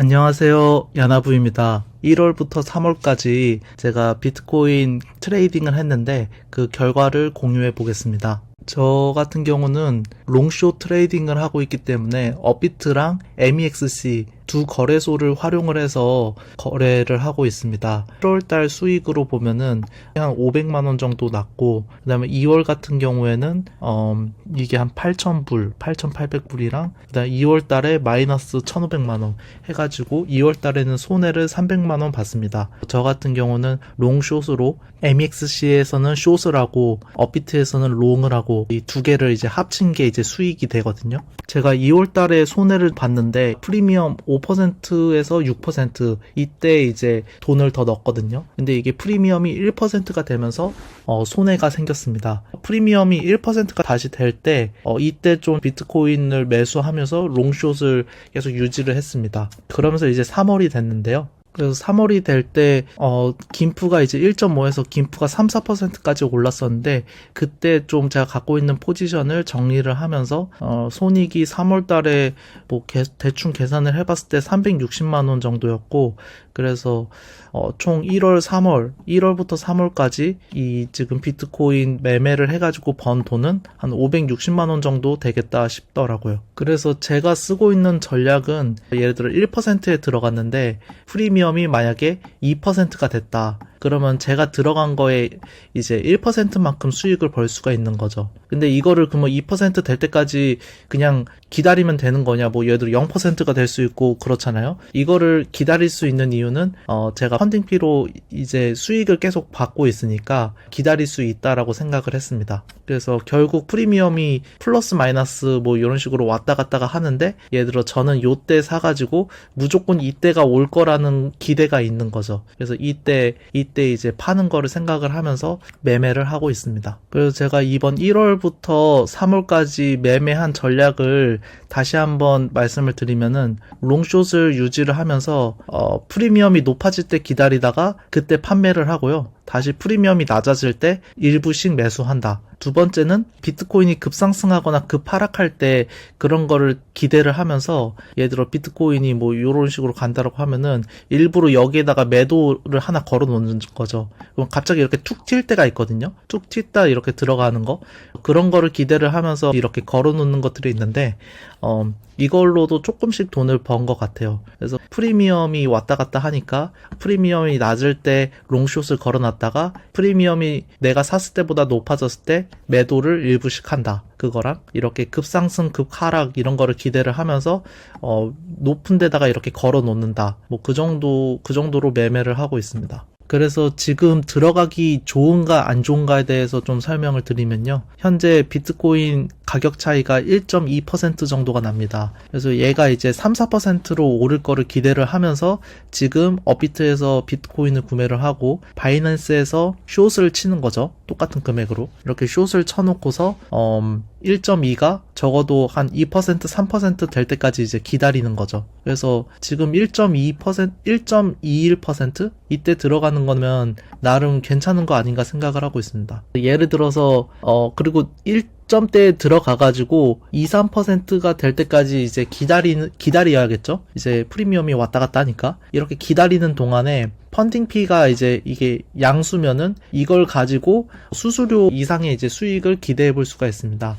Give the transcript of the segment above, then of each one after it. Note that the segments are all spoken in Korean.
안녕하세요. 야나부입니다. 1월부터 3월까지 제가 비트코인 트레이딩을 했는데 그 결과를 공유해 보겠습니다. 저 같은 경우는 롱쇼 트레이딩을 하고 있기 때문에 업비트랑 MEXC 두 거래소를 활용을 해서 거래를 하고 있습니다. 1월달 수익으로 보면은 한 500만 원 정도 났고 그다음에 2월 같은 경우에는 어 이게 한 8,000불, 8,800불이랑 그다음에 2월 달에 마이너스 1,500만 원 해가지고 2월 달에는 손해를 300만 원 봤습니다. 저 같은 경우는 롱숏으로 MEXC에서는 숏을 하고 업비트에서는 롱을 하고 이 두 개를 이제 합친 게 이제 수익이 되거든요. 제가 2월 달에 손해를 봤는데 프리미엄 5% 에서 6% 이때 이제 돈을 더 넣었거든요. 근데 이게 프리미엄이 1%가 되면서 어, 손해가 생겼습니다. 프리미엄이 1%가 다시 될때 어, 이때 좀 비트코인을 매수하면서 롱숏을 계속 유지를 했습니다. 그러면서 이제 3월이 됐는데요. 그래서 3월이 될 때, 어, 김프가 이제 1.5에서 김프가 3, 4%까지 올랐었는데, 그때 좀 제가 갖고 있는 포지션을 정리를 하면서, 어, 손익이 3월 달에 뭐, 개, 대충 계산을 해봤을 때 360만 원 정도였고, 그래서, 어, 총 1월, 3월, 1월부터 3월까지 이 지금 비트코인 매매를 해가지고 번 돈은 한 560만 원 정도 되겠다 싶더라고요. 그래서 제가 쓰고 있는 전략은 예를 들어 1%에 들어갔는데, 프리미엄 이 만약에 2%가 됐다. 그러면 제가 들어간 거에 이제 1%만큼 수익을 벌 수가 있는 거죠. 근데 이거를 그러면 2%될 때까지 그냥 기다리면 되는 거냐? 뭐 예를 들어 0%가 될 수 있고 그렇잖아요. 이거를 기다릴 수 있는 이유는 어 제가 펀딩피로 이제 수익을 계속 받고 있으니까 기다릴 수 있다라고 생각을 했습니다. 그래서 결국 프리미엄이 플러스 마이너스 뭐 이런 식으로 왔다 갔다가 하는데 예를 들어 저는 요때 사가지고 무조건 이때가 올 거라는 기대가 있는 거죠. 그래서 이때 이때 이제 파는 거를 생각을 하면서 매매를 하고 있습니다. 그래서 제가 이번 1월부터 3월까지 매매한 전략을 다시 한번 말씀을 드리면은 롱숏을 유지를 하면서 어, 프리미엄이 높아질 때 기다리다가 그때 판매를 하고요. 다시 프리미엄이 낮아질 때 일부씩 매수한다. 두 번째는 비트코인이 급상승하거나 급하락할 때 그런 거를 기대를 하면서 예를 들어 비트코인이 뭐 이런 식으로 간다라고 하면은 일부러 여기에다가 매도를 하나 걸어 놓는 거죠. 그럼 갑자기 이렇게 툭 튈 때가 있거든요. 툭 튀다 이렇게 들어가는 거 그런 거를 기대를 하면서 이렇게 걸어 놓는 것들이 있는데 어 이걸로도 조금씩 돈을 번 것 같아요. 그래서 프리미엄이 왔다 갔다 하니까 프리미엄이 낮을 때 롱숏을 걸어놨 다가 프리미엄이 내가 샀을 때보다 높아졌을 때 매도를 일부씩 한다. 그거랑 이렇게 급상승, 급하락 이런 거를 기대를 하면서 어 높은 데다가 이렇게 걸어 놓는다. 뭐 그 정도 그 정도로 매매를 하고 있습니다. 그래서 지금 들어가기 좋은가 안 좋은가에 대해서 좀 설명을 드리면요. 현재 비트코인 가격 차이가 1.2% 정도가 납니다. 그래서 얘가 이제 3, 4%로 오를 거를 기대를 하면서 지금 업비트에서 비트코인을 구매를 하고 바이낸스에서 숏을 치는 거죠. 똑같은 금액으로. 이렇게 숏을 쳐놓고서 음, 1.2가 적어도 한 2%, 3%될 때까지 이제 기다리는 거죠. 그래서 지금 1.2%, 1.21% 이때 들어가는 거면 나름 괜찮은 거 아닌가 생각을 하고 있습니다. 예를 들어서 어 그리고 1 점대에 들어가가지고 2, 3%가 될 때까지 이제 기다리는, 기다려야겠죠? 이제 프리미엄이 왔다 갔다 하니까. 이렇게 기다리는 동안에 펀딩피가 이제 이게 양수면은 이걸 가지고 수수료 이상의 이제 수익을 기대해 볼 수가 있습니다.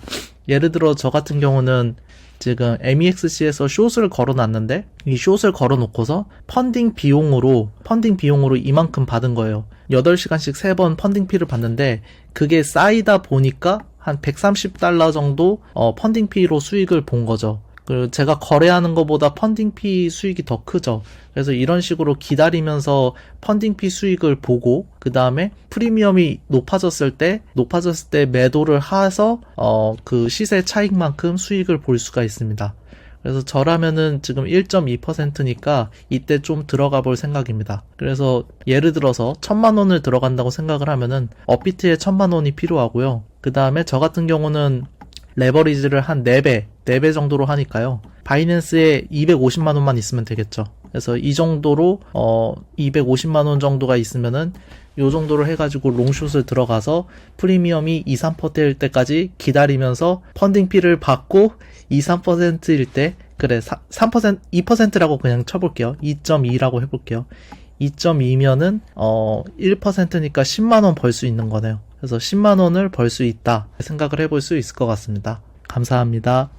예를 들어 저 같은 경우는 지금 MEXC에서 숏을 걸어놨는데 이 숏을 걸어놓고서 펀딩 비용으로 펀딩 비용으로 이만큼 받은 거예요. 8시간씩 3번 펀딩 피를 받는데 그게 쌓이다 보니까 한 130달러 정도 어, 펀딩 피로 수익을 본 거죠. 그리고 제가 거래하는 것보다 펀딩 피 수익이 더 크죠. 그래서 이런 식으로 기다리면서 펀딩 피 수익을 보고 그 다음에 프리미엄이 높아졌을 때 높아졌을 때 매도를 해서 어, 그 시세 차익만큼 수익을 볼 수가 있습니다. 그래서 저라면은 지금 1.2%니까 이때 좀 들어가 볼 생각입니다. 그래서 예를 들어서 천만 원을 들어간다고 생각을 하면은 업비트에 천만 원이 필요하고요. 그 다음에 저 같은 경우는 레버리지를 한 4배, 4배 정도로 하니까요. 바이낸스에 250만 원만 있으면 되겠죠. 그래서 이 정도로 어 250만 원 정도가 있으면은 요 정도로 해가지고 롱숏을 들어가서 프리미엄이 2, 3%일 때까지 기다리면서 펀딩 피를 받고 2, 3%일 때 그래, 3%, 2%라고 그냥 쳐볼게요. 2.2라고 해볼게요. 2.2면은, 어, 1%니까 10만 원 벌 수 있는 거네요. 그래서 10만 원을 벌 수 있다 생각을 해볼 수 있을 것 같습니다. 감사합니다.